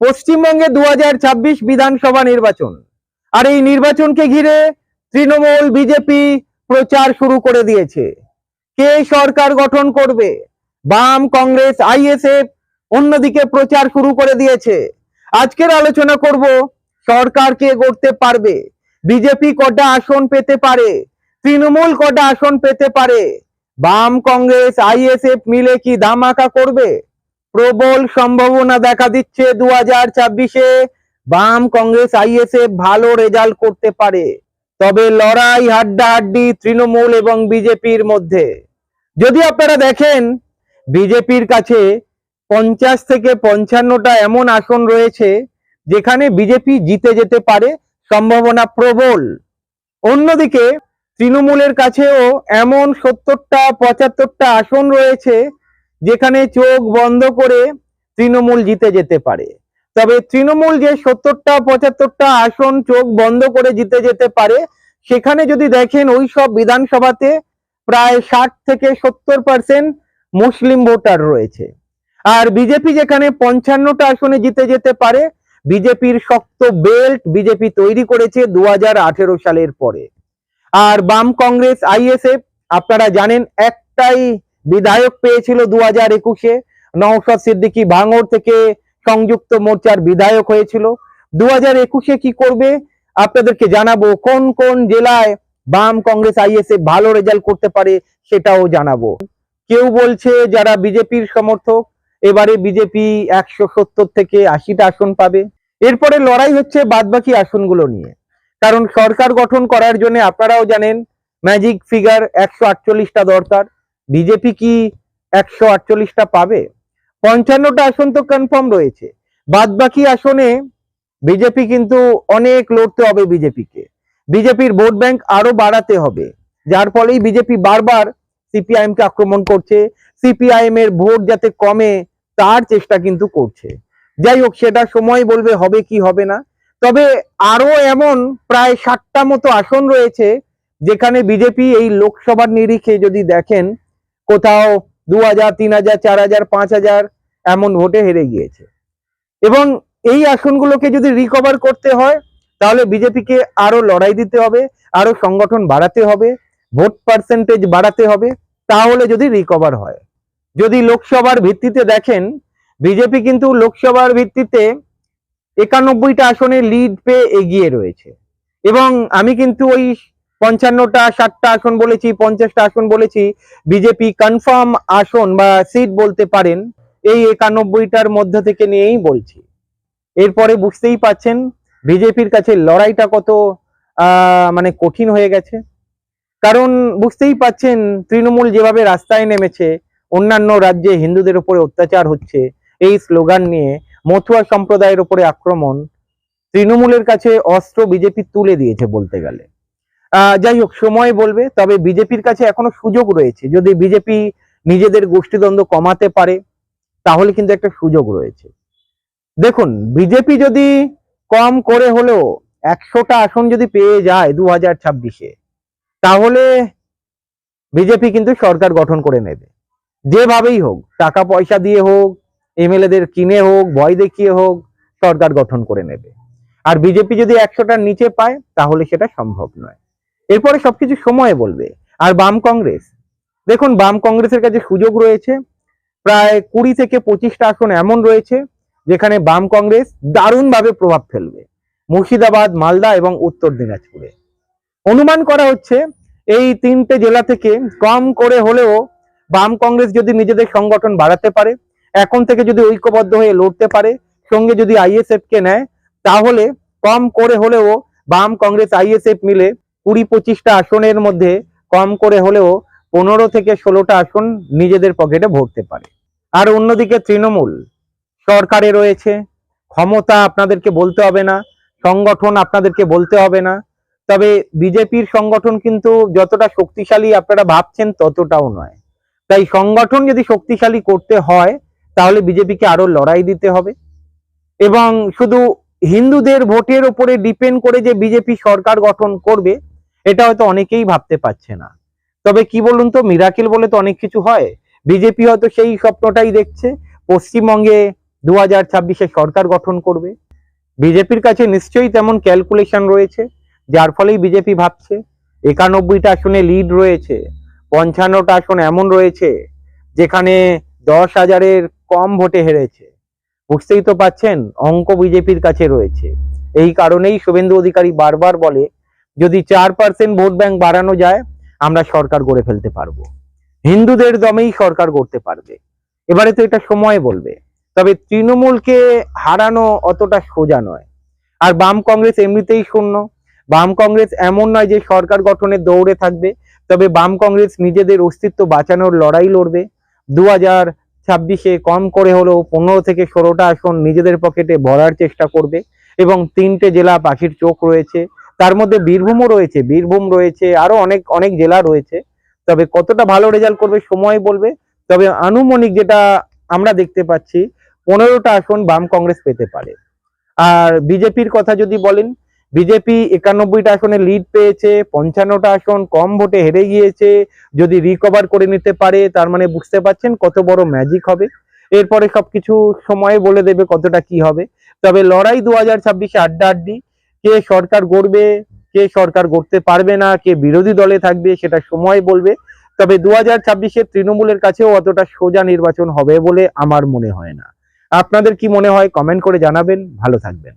পশ্চিমবঙ্গে দু হাজার ছাব্বিশ বিধানসভা নির্বাচন। আর এই নির্বাচনকে ঘিরে তৃণমূল, বিজেপি প্রচার শুরু করে দিয়েছে। কে সরকার গঠন করবে? বাম, কংগ্রেস, আইএসএফ অন্যদিকে প্রচার শুরু করে দিয়েছে। আজকের আলোচনা করব, সরকার কে গড়তে পারবে? বিজেপি কটা আসন পেতে পারে? তৃণমূল কটা আসন পেতে পারে? বাম, কংগ্রেস, আইএসএফ মিলে কি ধামাকা করবে? প্রবল সম্ভাবনা দেখা দিচ্ছে দু হাজার বাম কংগ্রেস আইএসএফ ভালো রেজাল্ট করতে পারে। তবে লড়াই, হাড্ডাহাড্ডি তৃণমূল এবং বিজেপির মধ্যে। যদি আপনারা দেখেন, বিজেপির কাছে পঞ্চাশ থেকে পঞ্চান্নটা এমন আসন রয়েছে, যেখানে বিজেপি জিতে যেতে পারে, সম্ভাবনা প্রবল। অন্যদিকে, তৃণমূলের কাছেও এমন সত্তরটা, পঁচাত্তরটা আসন রয়েছে যেখানে চোখ বন্ধ করে তৃণমূল জিতে যেতে পারে। তবে তৃণমূল যে সত্তরটা, পঁচাত্তরটা আসন চোখ বন্ধ করে জিতে যেতে পারে, সেখানে যদি দেখেন ওই সব বিধানসভাতে প্রায় ষাট থেকে সত্তর পার্সেন্ট মুসলিম ভোটার রয়েছে। আর বিজেপি যেখানে পঞ্চান্নটা আসনে জিতে যেতে পারে, বিজেপির শক্ত বেল্ট বিজেপি তৈরি করেছে দু হাজার আঠেরো সালের পরে। আর বাম কংগ্রেস, আইএসএফ, আপনারা জানেন একটাই বিধায়ক পেয়েছিল দু হাজার একুশে। নওশাদ সিদ্দিকী ভাঙড় থেকে সংযুক্ত মোর্চার বিধায়ক হয়েছিল। দু হাজার একুশে কি করবে? আপনাদেরকে জানাব কোন কোন জেলায় বাম কংগ্রেস আইএসএফ ভালো রেজাল্ট করতে পারে সেটাও জানাব। কেউ বলছে যারা বিজেপির সমর্থক, এবারে বিজেপি একশো সত্তর থেকে আশিটা আসন পাবে। এরপরে লড়াই হচ্ছে বাদবাকি আসনগুলো নিয়ে। কারণ সরকার গঠন করার জন্য আপনারাও জানেন ম্যাজিক ফিগার একশো আটচল্লিশটা দরকার। বিজেপি কি একশো আটচল্লিশটা পাবে? পঞ্চান্নটা আসন তো কনফার্ম রয়েছে। বাদ বাকি আসনে বিজেপি কিন্তু অনেক লড়তে হবে বিজেপিকে। বিজেপির ভোট ব্যাংক আরও বাড়াতে হবে। যার ফলেই বিজেপি বারবার সিপিআইএম কে আক্রমণ করছে। সিপিআইএম এর ভোট যাতে কমে, তার চেষ্টা কিন্তু করছে। যাই হোক, সেটা সময় বলবে হবে কি হবে না। তবে আরও এমন প্রায় ষাটটা মতো আসন রয়েছে, যেখানে বিজেপি এই লোকসভার নিরিখে যদি দেখেন কোথাও দু হাজার তিন হাজার চার হাজার পাঁচ হাজার এমন ভোটে হেরে গিয়েছে। এবং এই আসনগুলোকে যদি রিকভার করতে হয়, তাহলে বিজেপিকে আরও লড়াই দিতে হবে, আরও সংগঠন বাড়াতে হবে, ভোট পার্সেন্টেজ বাড়াতে হবে, তাহলে যদি রিকভার হয়। যদি লোকসভার ভিত্তিতে দেখেন, বিজেপি কিন্তু লোকসভার ভিত্তিতে একানব্বইটা আসনে লিড পেয়ে এগিয়ে রয়েছে। এবং আমি কিন্তু ওই পঞ্চান্নটা, ষাটটা আসন বলেছি, পঞ্চাশটা আসন বলেছি। বিজেপি কনফার্ম আসন বা সিট বলতে পারেন, এই একানব্বইটার মধ্য থেকে নিয়েই বলছি। এরপরে বুঝতেই পাচ্ছেন, বিজেপির কাছে লড়াইটা কত মানে কঠিন হয়ে গেছে। কারণ বুঝতেই পাচ্ছেন, তৃণমূল যেভাবে রাস্তায় নেমেছে, অন্যান্য রাজ্যে হিন্দুদের উপরে অত্যাচার হচ্ছে, এই স্লোগান নিয়ে মথুয়া সম্প্রদায়ের উপরে আক্রমণ, তৃণমূলের কাছে অস্ত্র বিজেপি তুলে দিয়েছে বলতে গেলে। যাই হোক, সময় বলবে, তবে বিজেপির কাছে এখনও সুযোগ রয়েছে। যদি বিজেপি নিজেদের গোষ্ঠীদ্বন্দ্ব কমাতে পারে, তাহলে কিন্তু একটা সুযোগ রয়েছে। দেখুন, বিজেপি যদি কম করে হলেও একশোটা আসন যদি পেয়ে যায় দু হাজার ছাব্বিশে, তাহলে বিজেপি কিন্তু সরকার গঠন করে নেবে। যেভাবেই হোক টাকা পয়সা দিয়ে হোক, এমএলএদের কিনে হোক, ভয় দেখিয়ে হোক, সরকার গঠন করে নেবে। আর বিজেপি যদি একশোটার নিচে পায়, তাহলে সেটা সম্ভব নয়। এরপরে সবকিছু সময় বলবে। আর বাম কংগ্রেস, দেখুন বাম কংগ্রেসের কাছে সুযোগ রয়েছে। প্রায় কুড়ি থেকে পঁচিশটা আসন এমন রয়েছে, যেখানে বাম কংগ্রেস দারুণভাবে প্রভাব ফেলবে। মুর্শিদাবাদ, মালদা এবং উত্তর দিনাজপুরে। অনুমান করা হচ্ছে, এই তিনটে জেলা থেকে কম করে হলেও বাম কংগ্রেস যদি নিজেদের সংগঠন বাড়াতে পারে, এখন থেকে যদি ঐক্যবদ্ধ হয়ে লড়তে পারে, সঙ্গে যদি আইএসএফ কে নেয়, তাহলে কম করে হলেও বাম কংগ্রেস, আইএসএফ মিলে কুড়ি পঁচিশটা আসনের মধ্যে কম করে হলেও পনেরো থেকে ষোলোটা আসন নিজেদের পকেটে ভরতে পারে। আর অন্যদিকে তৃণমূল সরকারে রয়েছে, ক্ষমতা আপনাদেরকে বলতে হবে না, সংগঠন আপনাদেরকে বলতে হবে না, তবে বিজেপির সংগঠন কিন্তু যতটা শক্তিশালী আপনারা ভাবছেন ততটাও নয়। তাই সংগঠন যদি শক্তিশালী করতে হয়, তাহলে বিজেপিকে আরও লড়াই দিতে হবে। এবং শুধু হিন্দুদের ভোটের উপরে ডিপেন্ড করে যে বিজেপি সরকার গঠন করবে এটা হয়তো অনেকেই ভাবতে পারছে না। তবে কি বলুন তো, মিরাকেল বলে তো অনেক কিছু হয়। বিজেপি হয়তো সেই স্বপ্নটাই দেখছে। পশ্চিমবঙ্গে দু হাজার ছাব্বিশে সরকার গঠন করবে। বিজেপির কাছে নিশ্চয়ই তেমন ক্যালকুলেশন রয়েছে, যার ফলেই বিজেপি ভাবছে। একানব্বইটা আসনে লিড রয়েছে, পঞ্চান্নটা আসন এমন রয়েছে, যেখানে দশ হাজারের কম ভোটে হেরেছে। বুঝতেই তো পাচ্ছেন, অঙ্ক বিজেপির কাছে রয়েছে। এই কারণেই শুভেন্দু অধিকারী বারবার বলে যদি চার পার্সেন্ট ভোট ব্যাংক বাড়ানো যায়, আমরা সরকার গড়ে ফেলতে পারব। হিন্দুদের দমেই সরকার গড়তে পারবে। এবারে তো এটা সময় বলবে। তবে তৃণমূলকে হারানো অতটা সোজা নয়। আর বাম কংগ্রেস এমনিতেই শূন্য। বাম কংগ্রেস এমন নয় যে সরকার গঠনের দৌড়ে থাকবে, তবে বাম কংগ্রেস নিজেদের অস্তিত্ব বাঁচানোর লড়াই লড়বে। দু হাজার ছাব্বিশে কম করে হলেও পনেরো থেকে ষোলোটা আসন নিজেদের পকেটে ভরার চেষ্টা করবে এবং তিনটে জেলা পাখির চোখ রয়েছে। তার মধ্যে বীরভূমও রয়েছে, বীরভূম রয়েছে, আরও অনেক অনেক জেলা রয়েছে। তবে কতটা ভালো রেজাল্ট করবে সময় বলবে। তবে আনুমানিক যেটা আমরা দেখতে পাচ্ছি, পনেরোটা আসন বাম কংগ্রেস পেতে পারে। আর বিজেপির কথা যদি বলেন, বিজেপি একানব্বইটা আসনে লিড পেয়েছে, পঞ্চান্নটা আসন কম ভোটে হেরে গিয়েছে, যদি রিকভার করে নিতে পারে, তার মানে বুঝতে পারছেন কত বড় ম্যাজিক হবে। এরপরে সবকিছু সময় বলে দেবে কতটা কি হবে। তবে লড়াই দু হাজার ছাব্বিশে আড্ডা আড্ডি কে সরকার গড়বে, কে সরকার গড়তে পারবে না, কে বিরোধী দলে থাকবে সেটা সময় বলবে। তবে দু হাজার ছাব্বিশের তৃণমূলের কাছেও অতটা সোজা নির্বাচন হবে বলে আমার মনে হয় না। আপনাদের কি মনে হয় কমেন্ট করে জানাবেন। ভালো থাকবেন।